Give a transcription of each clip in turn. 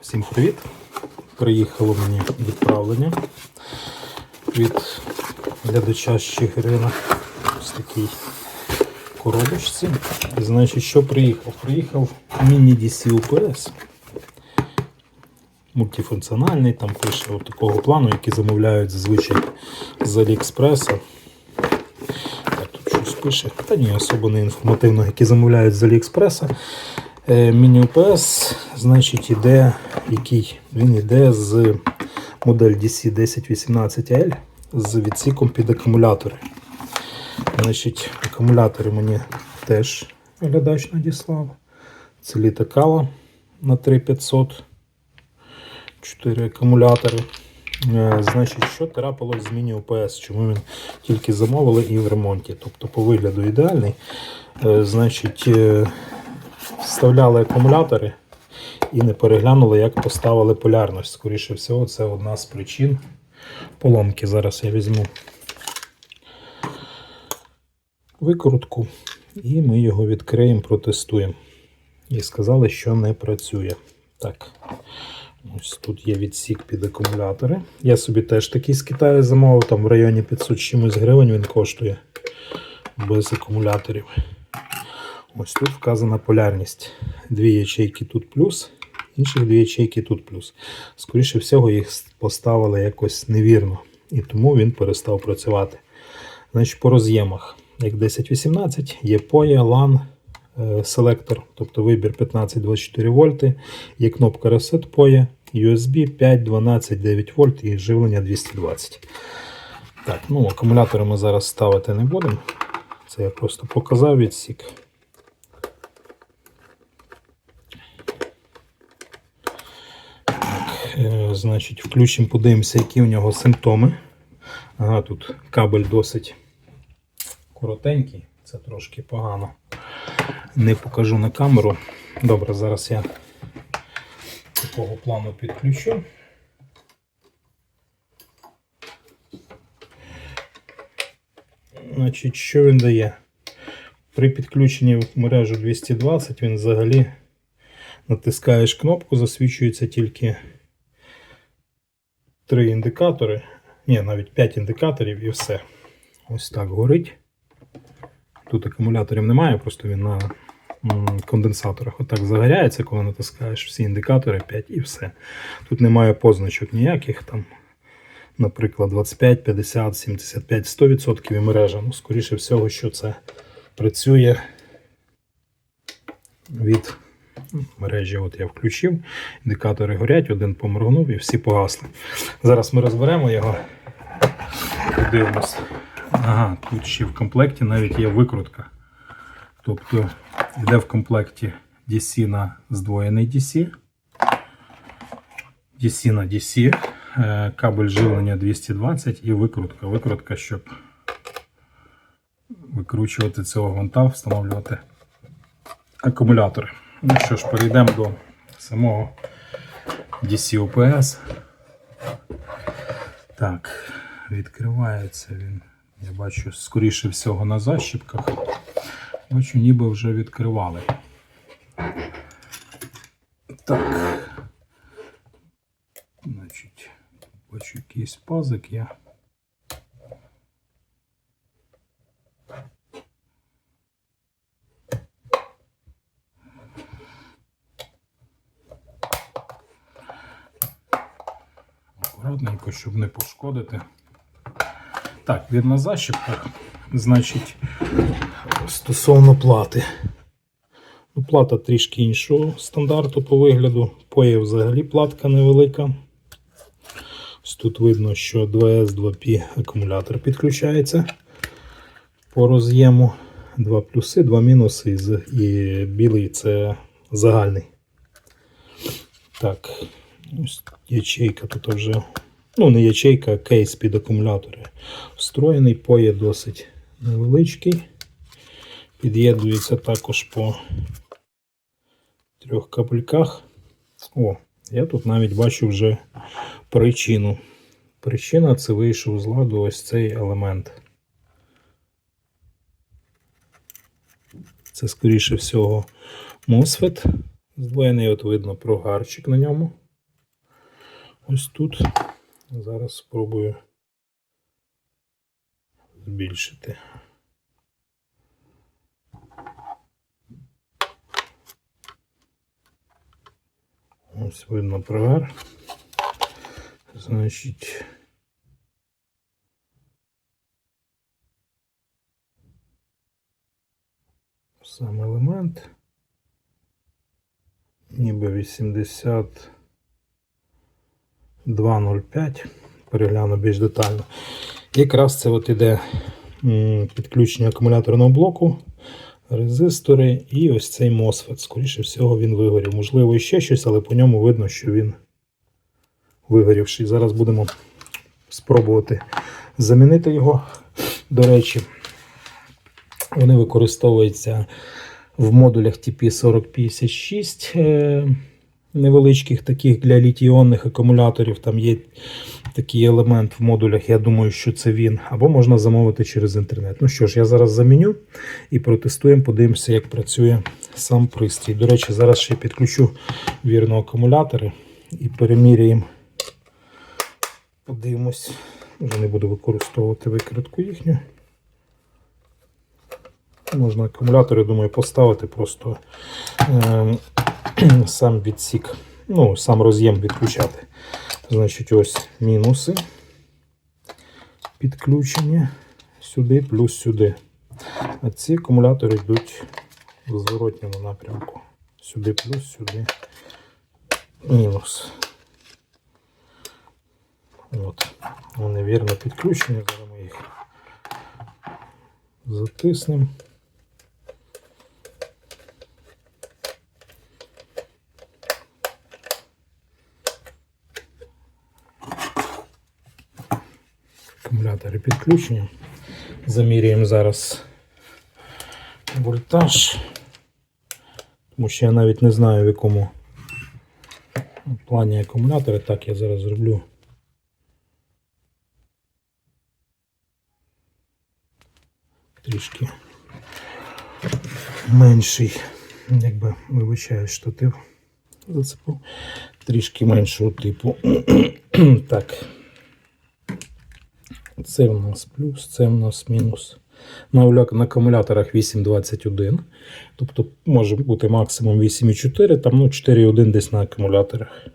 Всім привіт! Приїхало мені відправлення від глядача з Чигирина. Ось такий коробочці. І значить, що приїхав? Приїхав міні-DC UPS. Мультифункціональний, там пише от такого плану, який замовляють зазвичай з Аліекспреса. Так, тут щось пише. Та ні, особо не інформативно, які замовляють з Аліекспреса. Е, Міні-УПС, значить, іде, який? Він іде з модель DC 1018L з відсіком під акумулятори. Значить, акумулятори мені теж глядач надіслав. Це літакала на 3500. 4 акумулятори. Е, Значить, що трапилось з міні УПС? Чому він тільки замовили і в ремонті? Тобто, по вигляду ідеальний. Е, Значить, вставляли акумулятори і не переглянули, як поставили полярність. Скоріше всього, це одна з причин поломки. Зараз я візьму викрутку і ми його відкриємо, протестуємо. І сказали, що не працює. Так. Ось тут є відсік під акумулятори. Я собі теж такий з Китаю замовив, там в районі 500 чимось гривень він коштує без акумуляторів. Ось тут вказана полярність. Дві ячейки тут плюс, інших дві ячейки тут плюс. Скоріше всього, їх поставили якось невірно, і тому він перестав працювати. Значить, по роз'ємах, як 1018, є POE, LAN, селектор, тобто вибір 15-24 вольти, є кнопка Reset POE, USB 5, 12, 9 вольт і живлення 220. Так, ну акумулятори ми зараз ставити не будемо. Це я просто показав відсік. Значить, включимо, подивимося, які у нього симптоми. Ага, тут кабель досить коротенький, це трошки погано. Не покажу на камеру. Добре, зараз я такого плану підключу. Значить, що він дає? При підключенні в мережу 220 він взагалі натискаєш кнопку, засвічується тільки три індикатори. Ні, навіть 5 індикаторів і все. Ось так горить. Тут акумуляторів немає, просто він на конденсаторах. Отак загоряється, коли натискаєш всі індикатори 5 і все. Тут немає позначок ніяких там. Наприклад, 25, 50, 75, 100% і мережа. Ну, скоріше всього, що це працює від мережі. От я включив, індикатори горять, один поморгнув і всі погасли. Зараз ми розберемо його. Подивимось. Ага, тут ще в комплекті навіть є викрутка. Тобто йде в комплекті DC на здвоєний DC. DC на DC, е, кабель живлення 220 і викрутка. Викрутка, щоб викручувати цього гвинта, встановлювати акумулятор. Ну що ж, перейдемо до самого DC UPS. Так, відкривається він. Я бачу, скоріше всього на защіпках. Бачу, ніби вже відкривали. Так. Значить, бачу якийсь пазик я. Акуратненько, щоб не пошкодити. Так, від на защіпках, значить, стосовно плати. Ну, плата трішки іншого стандарту по вигляду. Поє взагалі платка невелика. Ось тут видно, що 2S, 2P акумулятор підключається по роз'єму. Два плюси, два мінуси і білий це загальний. Так, ось ячейка тут вже. Ну, не ячейка, а кейс під акумулятори. Встроєний поє досить невеличкий. Під'єднується також по трьох капельках. О, я тут навіть бачу вже причину. Причина це вийшов з ладу ось цей елемент. Це, скоріше всього, MOSFET. Здвоєний, от видно прогарчик на ньому. Ось тут. Зараз спробую збільшити. Ось видно провер. Значить. Сам елемент. Ніби 82.05. Перегляну більш детально. Якраз це от іде підключення акумуляторного блоку, резистори і ось цей MOSFET. Скоріше всього, він вигорів. Можливо, ще щось, але по ньому видно, що він вигорівший. Зараз будемо спробувати замінити його. До речі, вони використовуються в модулях TP4056 е, невеличких таких для літій-іонних акумуляторів. Там є такий елемент в модулях, я думаю, що це він. Або можна замовити через інтернет. Ну що ж, я зараз заміню і протестуємо, подивимося, як працює сам пристрій. До речі, зараз ще підключу вірно акумулятори і переміряємо. Подивимось. Вже не буду використовувати викритку їхню. Можна акумулятори, думаю, поставити просто е, сам відсік, ну, сам роз'єм відключати. Значить, ось мінуси підключення сюди плюс сюди. А ці акумулятори йдуть в зворотньому напрямку. Сюди плюс, сюди мінус. От. Вони вірно підключені, зараз ми їх затиснемо. Акумулятори підключені. Замірюємо зараз вольтаж. Тому що я навіть не знаю в якому плані акумулятори. Так, я зараз зроблю. Трішки менший, якби вибачаю, штатив зацепив. Трішки меншого типу. так. Це в нас плюс, це в нас мінус. На акумуляторах 8,21. Тобто може бути максимум 8,4, там ну 4,1 десь на акумуляторах.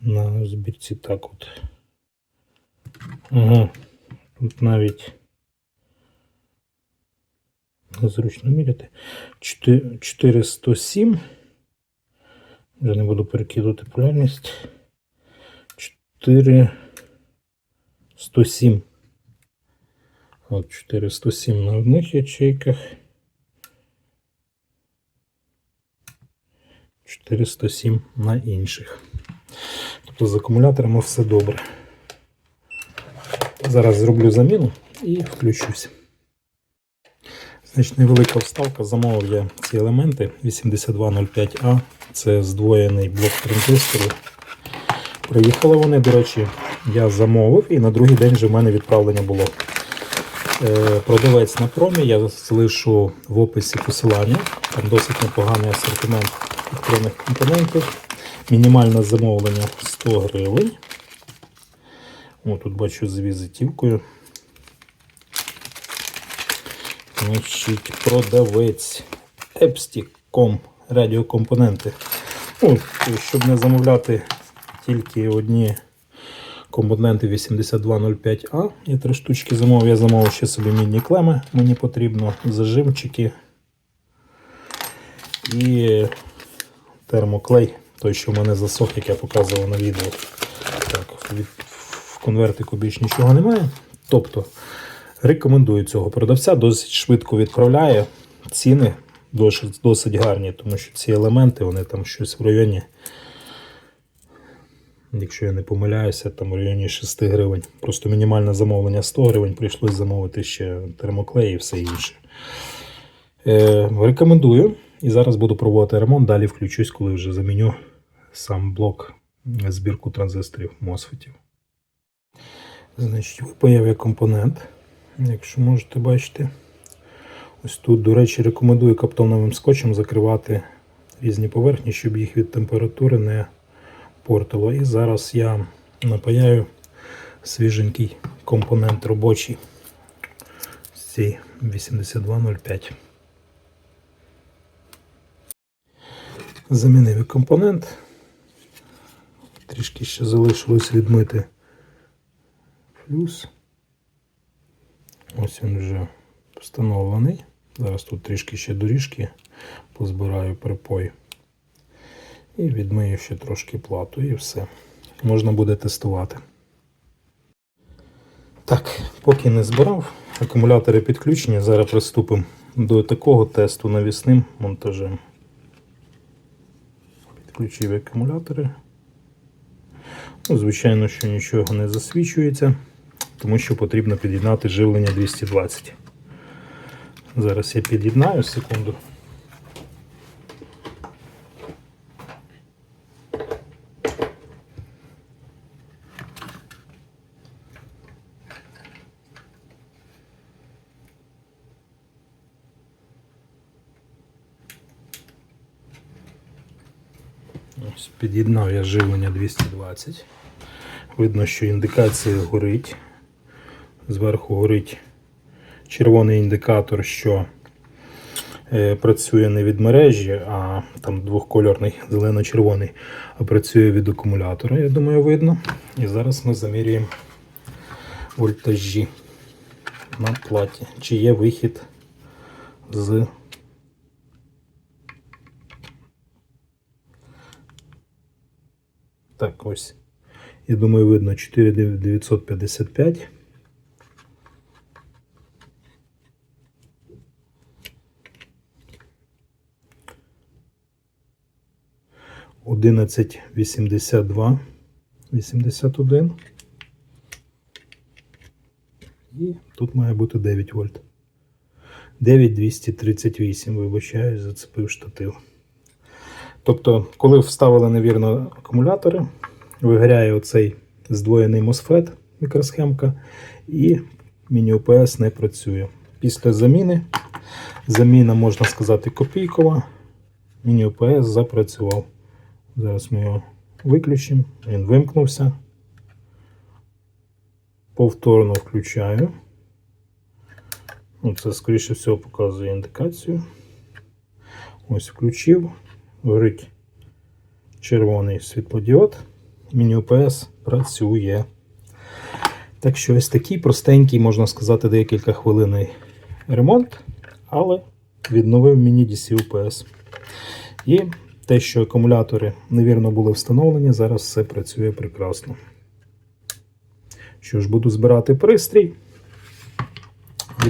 На збірці так от. Ага. Тут навіть незручно міряти. 407. Вже не буду перекидувати полярність. 4 107. От 407 на одних ячейках. 407 на інших. Тобто з акумуляторами все добре. Зараз зроблю заміну і включусь. Значить, невелика вставка. Замовив я ці елементи 8205А. Це здвоєний блок транзисторів. Приїхали вони, до речі, я замовив і на другий день вже в мене відправлення було. Е, Продавець на промі, я залишу в описі посилання. Там досить непоганий асортимент електронних компонентів. Мінімальне замовлення 100 гривень. О, тут бачу з візитівкою. Значить, продавець Epstic.com радіокомпоненти. Ну, щоб не замовляти тільки одні компоненти 8205А. Я три штучки замовив. Я замовив ще собі мідні клеми. Мені потрібно зажимчики і термоклей, той, що в мене засох, як я показував на відео. Так, в конвертику більш нічого немає. Тобто рекомендую цього продавця, досить швидко відправляє. Ціни досить гарні, тому що ці елементи вони там щось в районі якщо я не помиляюся, там в районі 6 гривень. Просто мінімальне замовлення 100 гривень, прийшлось замовити ще термоклей і все інше. Е, рекомендую. І зараз буду пробувати ремонт. Далі включусь, коли вже заміню сам блок збірку транзисторів MOSFETів. Значить, випаяв я компонент, якщо можете бачити. Ось тут, до речі, рекомендую каптоновим скотчем закривати різні поверхні, щоб їх від температури не спортило. І зараз я напаяю свіженький компонент робочий з цей 8205. Замінив компонент. Трішки ще залишилось відмити флюс. Ось він вже встановлений. Зараз тут трішки ще доріжки позбираю припой. І відмию ще трошки плату і все. Можна буде тестувати. Так, поки не збирав, акумулятори підключені. Зараз приступимо до такого тесту навісним монтажем. Підключив акумулятори. Ну, звичайно, що нічого не засвічується, тому що потрібно під'єднати живлення 220. Зараз я під'єднаю секунду. Ось під'єднав я живлення 220. Видно, що індикація горить. Зверху горить червоний індикатор, що е, працює не від мережі, а там двохкольорний, зелено-червоний, а працює від акумулятора, я думаю, видно. І зараз ми замірюємо вольтажі на платі. Чи є вихід з Так, ось. Я думаю, видно 4955. Одинадцять вісімдесят два, вісімдесят один. І тут має бути 9 вольт. 9238, вибачаю, зацепив штатив. Тобто, коли вставили невірно акумулятори, вигоряє оцей здвоєний MOSFET, мікросхемка, і міні-ОПС не працює. Після заміни, заміна, можна сказати, копійкова, міні-ОПС запрацював. Зараз ми його виключимо, він вимкнувся. Повторно включаю. Ну, Це, скоріше всього, показує індикацію. Ось включив горить червоний світлодіод. Міні-ОПС працює. Так що ось такий простенький, можна сказати, декілька хвилин ремонт, але відновив міні-DC UPS. І те, що акумулятори невірно були встановлені, зараз все працює прекрасно. Що ж, буду збирати пристрій,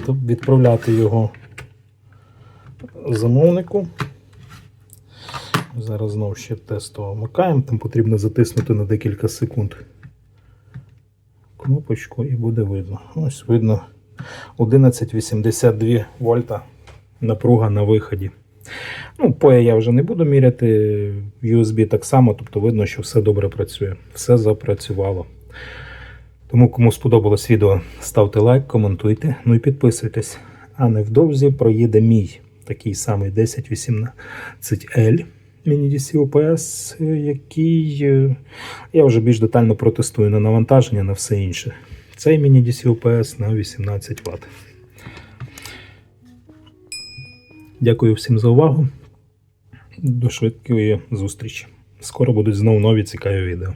відправляти його замовнику. Зараз знову ще тестово вмикаємо, там потрібно затиснути на декілька секунд кнопочку і буде видно. Ось видно 1182 вольта напруга на виході. Ну, поя я вже не буду міряти, USB так само, тобто видно, що все добре працює, все запрацювало. Тому, кому сподобалось відео, ставте лайк, коментуйте, ну і підписуйтесь. А невдовзі проїде мій такий самий 1018L UPS, е, який е, я вже більш детально протестую на навантаження, на все інше. Цей міні-DC UPS на 18 Вт. Дякую всім за увагу. До швидкої зустрічі. Скоро будуть знову нові цікаві відео.